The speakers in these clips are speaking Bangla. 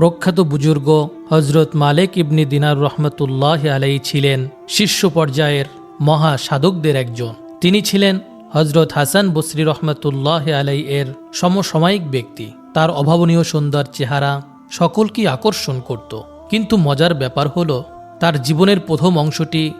প্রখ্যাত বুজুর্গ হজরত মালেক ইবনি দিনার রহমতুল্লাহ আলাই ছিলেন শীর্ষ পর্যায়ের মহা সাধকদের একজন। তিনি ছিলেন হজরত হাসান বসরি রহমতুল্লাহ আলাই এর সমসাময়িক ব্যক্তি। তার অভাবনীয় সুন্দর চেহারা সকলকে আকর্ষণ করত। কিন্তু মজার ব্যাপার হলো, তার জীবনের প্রথম অংশটি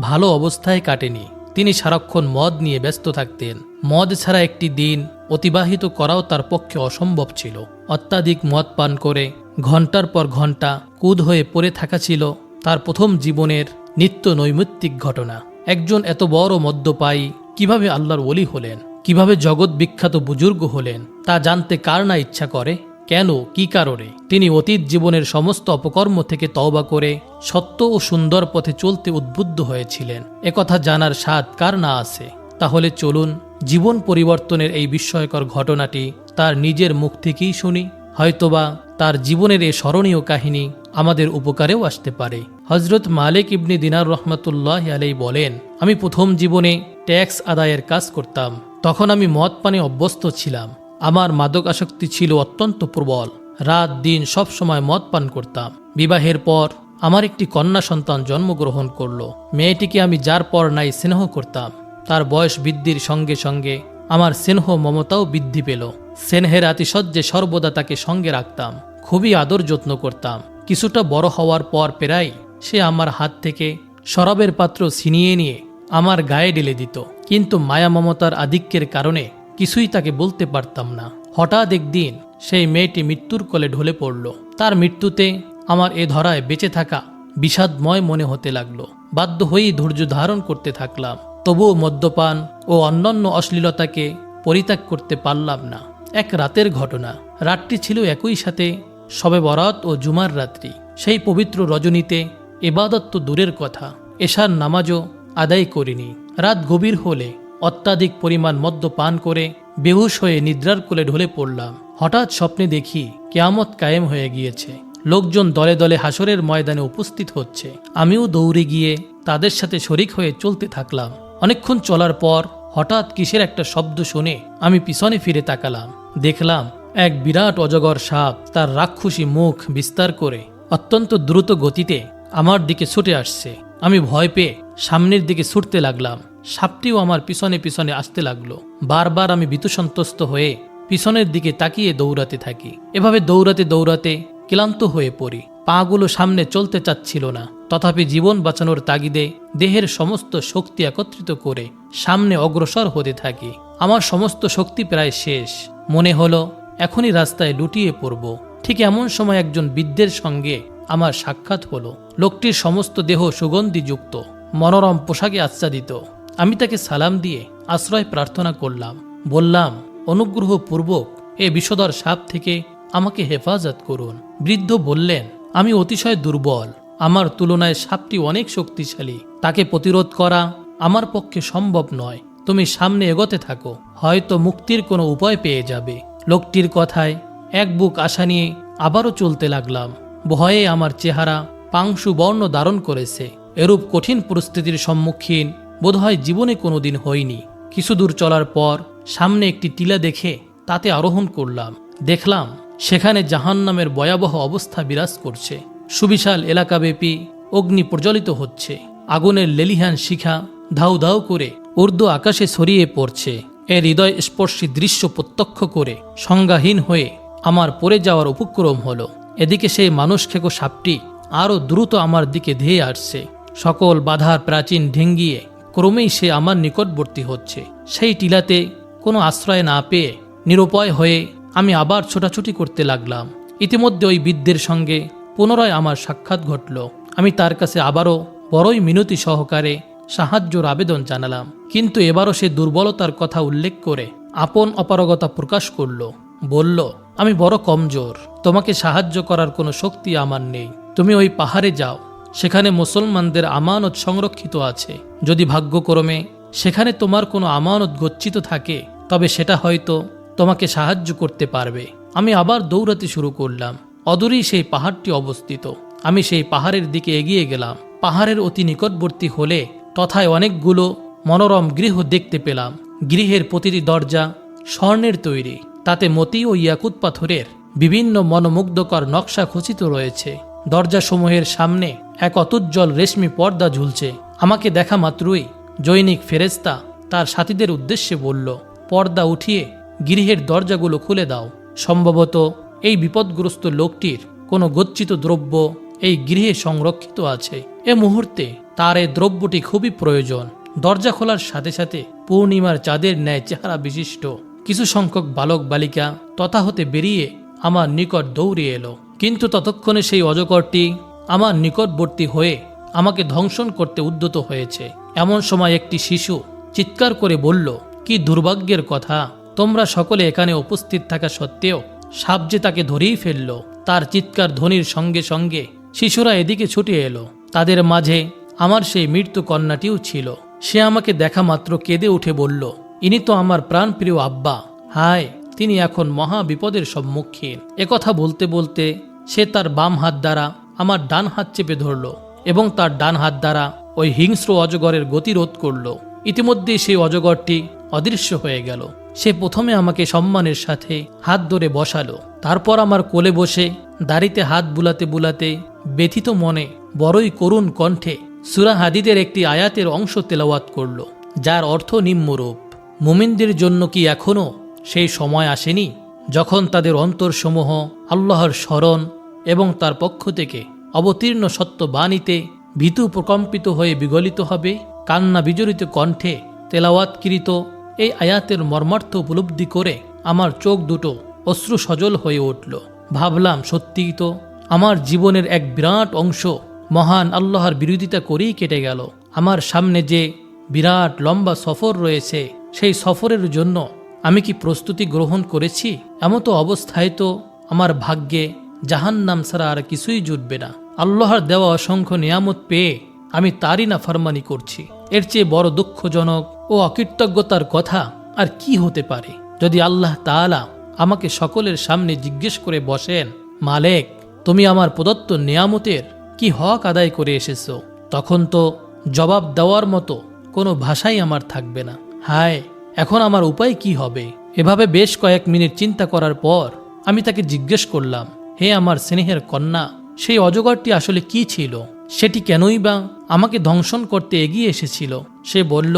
ভালো অবস্থায় কাটেনি। তিনি সারাক্ষণ মদ নিয়ে ব্যস্ত থাকতেন। মদ ছাড়া একটি দিন অতিবাহিত করাও তার পক্ষে অসম্ভব ছিল। অত্যাধিক মদ পান করে ঘণ্টার পর ঘণ্টা কুদ হয়ে পড়ে থাকা ছিল তার প্রথম জীবনের নিত্য নৈমিত্তিক ঘটনা। একজন এত বড় মদ্যপায়ী কীভাবে আল্লাহর ওলি হলেন? কীভাবে জগৎ বিখ্যাত বুজুর্গ হলেন? তা জানতে কার না ইচ্ছা করে? কেন? কি কারণে? তিনি অতীত জীবনের সমস্ত অপকর্ম থেকে তওবা করে সত্য ও সুন্দর পথে চলতে উদ্বুদ্ধ হয়েছিলেন। একথা জানার স্বাদ কার না আছে? তাহলে চলুন জীবন পরিবর্তনের এই বিস্ময়কর ঘটনাটি তার নিজের মুখ থেকেই শুনি। হয়তোবা তার জীবনের এই স্মরণীয় কাহিনী আমাদের উপকারেও আসতে পারে। হজরত মালিক ইবনি দিনার রহমতুল্লাহ আলাই বলেন, আমি প্রথম জীবনে ট্যাক্স আদায়ের কাজ করতাম। তখন আমি মদ পানে অভ্যস্ত ছিলাম। আমার মাদক আসক্তি ছিল অত্যন্ত প্রবল। রাত, দিন সব সময় মদ পান করতাম। বিবাহের পর আমার একটি কন্যা সন্তান জন্মগ্রহণ করল। মেয়েটিকে আমি যার পর নাই স্নেহ করতাম। তার বয়স বৃদ্ধির সঙ্গে সঙ্গে আমার স্নেহ মমতাও বৃদ্ধি পেল। স্নেহের আতিশয্যে সর্বদা তাকে সঙ্গে রাখতাম। খুবই আদর যত্ন করতাম। কিছুটা বড় হওয়ার পর প্রায় সে আমার হাত থেকে শরাবের পাত্র ছিনিয়ে নিয়ে আমার গায়ে ঢেলে দিত। কিন্তু মায়া মমতার আধিক্যের কারণে কিছুই তাকে বলতে পারতাম না। হঠাৎ একদিন সেই মেয়েটি মৃত্যুর কোলে ঢলে পড়ল। তার মৃত্যুতে আমার এ ধরায় বেঁচে থাকা বিষাদময় মনে হতে লাগল। বাধ্য হয়েই ধৈর্য ধারণ করতে থাকলাম। তবুও মদ্যপান ও অন্যান্য অশ্লীলতাকে পরিত্যাগ করতে পারলাম না। এক রাতের ঘটনা। রাতটি ছিল একই সাথে সবে বরাত ও জুমার রাত্রি। সেই পবিত্র রজনীতে এবাদত তো দূরের কথা। এশার নামাজও আদায় করিনি। রাত গভীর হলে অত্যাধিক পরিমাণ মদ্য পান করে বেহুশ হয়ে নিদ্রার কোলে ঢলে পড়লাম। হঠাৎ স্বপ্নে দেখি কেয়ামত কায়েম হয়ে গিয়েছে। লোকজন দলে দলে হাসরের ময়দানে উপস্থিত হচ্ছে। আমিও দৌড়ে গিয়ে তাদের সাথে শরিক হয়ে চলতে থাকলাম। অনেকক্ষণ চলার পর হঠাৎ কিসের একটা শব্দ শুনে আমি পিছনে ফিরে তাকালাম। দেখলাম এক বিরাট অজগর সাপ তার রাক্ষসী মুখ বিস্তার করে অত্যন্ত দ্রুত গতিতে আমার দিকে ছুটে আসছে। আমি ভয় পেয়ে সামনের দিকে ছুটতে লাগলাম। সাপটিও আমার পিছনে পিছনে আসতে লাগল। বারবার আমি বিতুসন্তস্ত হয়ে পিছনের দিকে তাকিয়ে দৌড়াতে থাকি। এভাবে দৌড়াতে দৌড়াতে ক্লান্ত হয়ে পড়ি। পাগুলো সামনে চলতে চাচ্ছিল না। তথাপি জীবন বাঁচানোর তাগিদে দেহের সমস্ত শক্তি একত্রিত করে সামনে অগ্রসর হতে থাকি। আমার সমস্ত শক্তি প্রায় শেষ। মনে হলো, এখনই রাস্তায় লুটিয়ে পড়ব। ঠিক এমন সময় একজন বৃদ্ধের সঙ্গে আমার সাক্ষাৎ হলো। লোকটির সমস্ত দেহ সুগন্ধিযুক্ত, মনোরম পোশাকে আচ্ছাদিত। আমি তাকে সালাম দিয়ে আশ্রয় প্রার্থনা করলাম। বললাম, অনুগ্রহপূর্বক এ বিষধর সাপ থেকে আমাকে হেফাজত করুন। বৃদ্ধ বললেন আমি অতিশয় দুর্বল। আমার তুলনায় সাপটি অনেক শক্তিশালী। তাকে প্রতিরোধ করা আমার পক্ষে সম্ভব নয়। তুমি সামনে এগোতে থাকো। হয়তো মুক্তির কোনো উপায় পেয়ে যাবে। লোকটির কথায় এক বুক আশা নিয়ে আবারও চলতে লাগলাম। ভয়ে আমার চেহারা পাংশু বর্ণ ধারণ করেছে। এরূপ কঠিন পরিস্থিতির সম্মুখীন বোধহয় জীবনে কোনোদিন হয়নি। কিছু দূর চলার পর সামনে একটি টিলা দেখে তাতে আরোহণ করলাম। দেখলাম সেখানে জাহান্নামের ভয়াবহ অবস্থা বিরাজ করছে। সুবিশাল এলাকাব্যাপী অগ্নি প্রজ্বলিত হচ্ছে। আগুনের লেলিহান শিখা ধাউ ধাউ করে উর্দু আকাশে ছড়িয়ে পড়ছে। এ হৃদয় স্পর্শী দৃশ্য প্রত্যক্ষ করে সংজ্ঞাহীন হয়ে আমার পড়ে যাওয়ার উপক্রম হলো। এদিকে সেই মানুষ খেকো সাপটি আরও দ্রুত আমার দিকে ধেয়ে আসছে। সকল বাধার প্রাচীন ঢেঙ্গিয়ে ক্রমেই সে আমার নিকটবর্তী হচ্ছে। সেই টিলাতে কোনো আশ্রয় না পেয়ে নিরুপায় হয়ে আমি আবার ছোটাছুটি করতে লাগলাম। ইতিমধ্যে ওই বৃদ্ধের সঙ্গে পুনরায় আমার সাক্ষাৎ ঘটল। আমি তার কাছে আবারও বড়ই মিনতি সহকারে সাহায্যর আবেদন জানালাম। কিন্তু এবারও সে দুর্বলতার কথা উল্লেখ করে আপন অপারগতা প্রকাশ করল। বলল, আমি বড় কমজোর। তোমাকে সাহায্য করার কোনো শক্তি আমার নেই। তুমি ওই পাহাড়ে যাও। সেখানে মুসলমানদের আমানত সংরক্ষিত আছে। যদি ভাগ্যক্রমে সেখানে তোমার কোনো আমানত গচ্ছিত থাকে, তবে সেটা হয়তো তোমাকে সাহায্য করতে পারবে। আমি আবার দৌড়াতে শুরু করলাম। অদূরেই সেই পাহাড়টি অবস্থিত। আমি সেই পাহাড়ের দিকে এগিয়ে গেলাম। পাহাড়ের অতি নিকটবর্তী হলে তথায় অনেকগুলো মনোরম গৃহ দেখতে পেলাম। গৃহের প্রতিটি দরজা স্বর্ণের তৈরি। তাতে মতি ও ইয়াকুত পাথরের বিভিন্ন মনোমুগ্ধকর নকশা খচিত রয়েছে। দরজাসমূহের সামনে এক অতুজ্জ্বল রেশমি পর্দা ঝুলছে। আমাকে দেখা মাত্রই জৈনিক ফেরেস্তা তার সাথীদের উদ্দেশ্যে বলল, পর্দা উঠিয়ে গৃহের দরজাগুলো খুলে দাও। সম্ভবত এই বিপদগ্রস্ত লোকটির কোনো গচ্ছিত দ্রব্য এই গৃহে সংরক্ষিত আছে। এ মুহূর্তে তার এই দ্রব্যটি খুবই প্রয়োজন। দরজা খোলার সাথে সাথে পূর্ণিমার চাঁদের ন্যায় চেহারা বিশিষ্ট। কিছু সংখ্যক বালক বালিকা তথা হতে বেরিয়ে আমার নিকট দৌড়ে এলো। কিন্তু ততক্ষণে সেই অজগরটি আমার নিকটবর্তী হয়ে আমাকে ধ্বংসন করতে উদ্যত হয়েছে। এমন সময় একটি শিশু চিৎকার করে বলল, কি দুর্ভাগ্যের কথা! তোমরা সকলে এখানে উপস্থিত থাকা সত্ত্বেও সাপ যে তাকে ধরেই ফেলল। তার চিৎকার ধ্বনির সঙ্গে সঙ্গে শিশুরা এদিকে ছুটে এলো। তাদের মাঝে আমার সেই মৃত্যু কন্যাটিও ছিল। সে আমাকে দেখা মাত্র কেঁদে উঠে বলল, ইনি তো আমার প্রাণপ্রিয় আব্বা। হায়, তিনি এখন মহা বিপদের সম্মুখীন। একথা বলতে বলতে সে তার বাম হাত দ্বারা আমার ডান হাত চেপে ধরল এবং তার ডান হাত দ্বারা ওই হিংস্র অজগরের গতিরোধ করল। ইতিমধ্যেই সেই অজগরটি অদৃশ্য হয়ে গেল। সে প্রথমে আমাকে সম্মানের সাথে হাত ধরে বসালো। তারপর আমার কোলে বসে দাড়িতে হাত বুলাতে বুলাতে ব্যথিত মনে বড়ই করুণ কণ্ঠে সুরা হাদিদের একটি আয়াতের অংশ তেলাওয়াত করল, যার অর্থ নিম্নরূপ। মুমিনদের জন্য কি এখনও সেই সময় আসেনি যখন তাদের অন্তরসমূহ আল্লাহর স্মরণ এবং তার পক্ষ থেকে অবতীর্ণ সত্য বাণীতে ভীতু প্রকম্পিত হয়ে বিগলিত হবে? কান্না বিজড়িত কণ্ঠে তেলাওয়াতকৃত এই আয়াতের মর্মার্থ উপলব্ধি করে আমার চোখ দুটো অশ্রু সজল হয়ে উঠল। ভাবলাম, সত্যিই তো আমার জীবনের এক বিরাট অংশ মহান আল্লাহর বিরোধিতা করেই কেটে গেল। আমার সামনে যে বিরাট লম্বা সফর রয়েছে, সেই সফরের জন্য আমি কি প্রস্তুতি গ্রহণ করেছি? এমতো অবস্থায় তো আমার ভাগ্যে জাহান্নাম ছাড়া আর কিছুই জুটবে না। আল্লাহর দেওয়া অসংখ্য নিয়ামত পেয়ে আমি তারই না ফরমানি করছি। এর চেয়ে বড় দুঃখজনক ও অকৃতজ্ঞতার কথা আর কি হতে পারে? যদি আল্লাহ তাআলা আমাকে সকলের সামনে জিজ্ঞেস করে বসেন, মালেক, তুমি আমার প্রদত্ত নিয়ামতের কি হক আদায় করে এসেছ? তখন তো জবাব দেওয়ার মতো কোনো ভাষাই আমার থাকবে না। হায়, এখন আমার উপায় কি হবে? এভাবে বেশ কয়েক মিনিট চিন্তা করার পর আমি তাকে জিজ্ঞেস করলাম, হে আমার স্নেহের কন্যা, সেই অজগরটি আসলে কি ছিল? সেটি কেনই বা আমাকে ধ্বংসন করতে এগিয়ে এসেছিল? সে বলল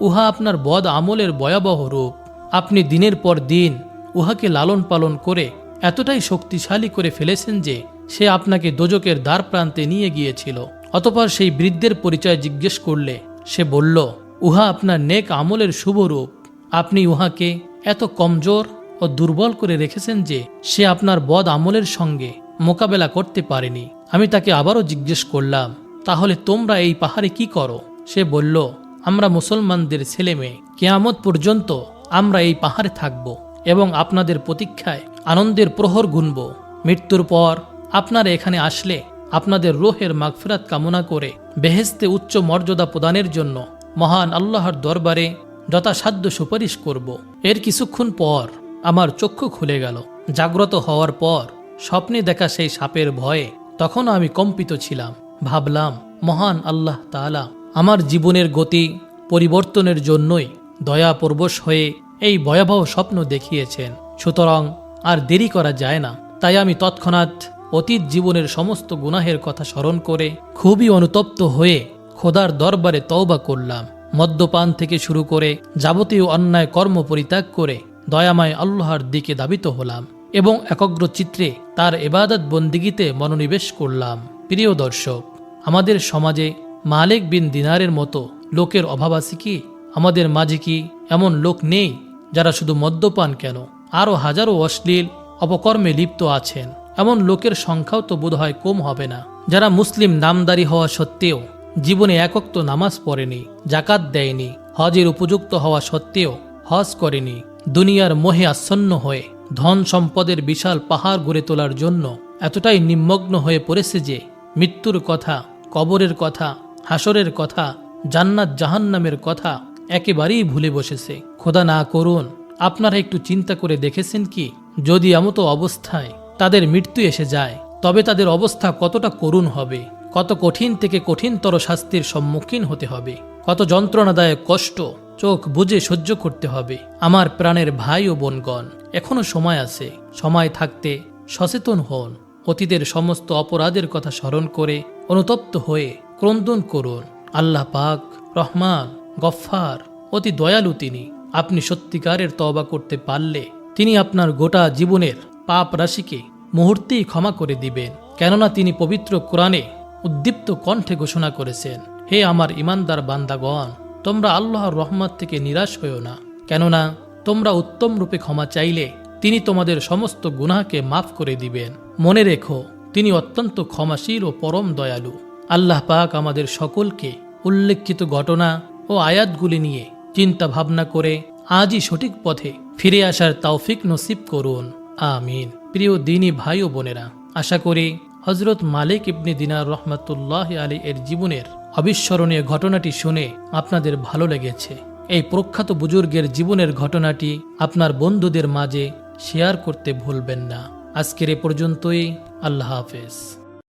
উহা আপনার বদ আমলের ভয়াবহ রূপ। আপনি দিনের পর দিন উহাকে লালন পালন করে এতটাই শক্তিশালী করে ফেলেছেন যে সে আপনাকে দোজকের দ্বার প্রান্তে নিয়ে গিয়েছিল। অতপর সেই বৃদ্ধের পরিচয় জিজ্ঞেস করলে সে বলল, উহা আপনার নেক আমলের শুভ রূপ। আপনি উহাকে এত কমজোর ও দুর্বল করে রেখেছেন যে সে আপনার বদ আমলের সঙ্গে মোকাবেলা করতে পারেনি। আমি তাকে আবারও জিজ্ঞেস করলাম, তাহলে তোমরা এই পাহাড়ে কি করো? সে বলল আমরা মুসলমানদের ছেলে মেয়ে, কেয়ামত পর্যন্ত আমরা এই পাহাড়ে থাকব এবং আপনাদের প্রতীক্ষায় আনন্দের প্রহর গুনব। মৃত্যুর পর আপনারা এখানে আসলে আপনাদের রোহের মাগফিরাত কামনা করে বেহেস্তে উচ্চ মর্যাদা প্রদানের জন্য মহান আল্লাহর দরবারে যথাসাধ্য সুপারিশ করব। এর কিছুক্ষণ পর আমার চক্ষু খুলে গেল। জাগ্রত হওয়ার পর স্বপ্নে দেখা সেই সাপের ভয়ে তখনও আমি কম্পিত ছিলাম। ভাবলাম, মহান আল্লাহ তাআলা আমার জীবনের গতি পরিবর্তনের জন্যই দয়া পরবশ হয়ে এই ভয়াবহ স্বপ্ন দেখিয়েছেন। সুতরাং আর দেরি করা যায় না। তাই আমি তৎক্ষণাৎ অতীত জীবনের সমস্ত গুনাহের কথা স্মরণ করে খুবই অনুতপ্ত হয়ে খোদার দরবারে তওবা করলাম। মদ্যপান থেকে শুরু করে যাবতীয় অন্যায় কর্ম পরিত্যাগ করে দয়াময় আল্লাহর দিকে দাবিত হলাম এবং একগ্র চিত্রে তার এবাদত বন্দিগিতে মনোনিবেশ করলাম। প্রিয় দর্শক, আমাদের সমাজে মালিক বিন দিনারের মতো লোকের অভাব আছে কি? আমাদের মাঝে কি এমন লোক নেই যারা শুধু মদ্যপান কেন? আরও হাজারো অশ্লীল অপকর্মে লিপ্ত আছেন। এমন লোকের সংখ্যাও তো বোধহয় কম হবে না। যারা মুসলিম নামদারি হওয়া সত্ত্বেও জীবনে একক্ত নামাজ পড়েনি জাকাত দেয়নি, হজের উপযুক্ত হওয়া সত্ত্বেও হজ করেনি, দুনিয়ার মোহে আচ্ছন্ন হয়ে ধন সম্পদের বিশাল পাহাড় গড়ে তোলার জন্য এতটাই নিমগ্ন হয়ে পড়েছে যে মৃত্যুর কথা, কবরের কথা হাসরের কথা, জান্নাত জাহান্নামের কথা একেবারেই ভুলে বসেছে। খোদা না করুন, আপনারা একটু চিন্তা করে দেখেছেন কি? যদি এমতো অবস্থায় তাদের মৃত্যু এসে যায়, তবে তাদের অবস্থা কতটা করুণ হবে? কত কঠিন থেকে কঠিনতর শাস্তির সম্মুখীন হতে হবে। কত যন্ত্রণাদায়ক কষ্ট চোখ বুঝে সহ্য করতে হবে। আমার প্রাণের ভাই ও বোনগণ, এখনও সময় আছে, সময় থাকতে সচেতন হন। অতীতের সমস্ত অপরাধের কথা স্মরণ করে অনুতপ্ত হয়ে ক্রন্দন করুন। আল্লাহ পাক, রহমান, গফফার, অতি দয়ালু তিনি। আপনি সত্যিকারের তওবা করতে পারলে তিনি আপনার গোটা জীবনের পাপ রাশিকে মুহূর্তেই ক্ষমা করে দিবেন। কেননা তিনি পবিত্র কোরআনে উদ্দীপ্ত কণ্ঠে ঘোষণা করেছেন, হে আমার ইমানদার বান্দাগণ, তোমরা আল্লাহর রহমত থেকে নিরাশ হইও না। কেননা তোমরা উত্তম রূপে ক্ষমা চাইলে তিনি তোমাদের সমস্ত গুনাহকে মাফ করে দিবেন। মনে রেখো, তিনি অত্যন্ত ক্ষমাশীল ও পরম দয়ালু। আল্লাহ পাক আমাদের সকলকে উল্লেখিত ঘটনা ও আয়াতগুলি নিয়ে চিন্তা ভাবনা করে আজই সঠিক পথে ফিরে আসার তৌফিক নসিব করুন। আমিন। প্রিয় দিনী ভাই ও বোনেরা, আশা করি হজরত মালিক ইবনি দিনার রহমতুল্লাহ আলী এর জীবনের অবিস্মরণীয় ঘটনাটি শুনে আপনাদের ভালো লেগেছে। এই প্রখ্যাত বুজুর্গের জীবনের ঘটনাটি আপনার বন্ধুদের মাঝে শেয়ার করতে ভুলবেন না। আজকের এ পর্যন্তই, আল্লাহ হাফেজ।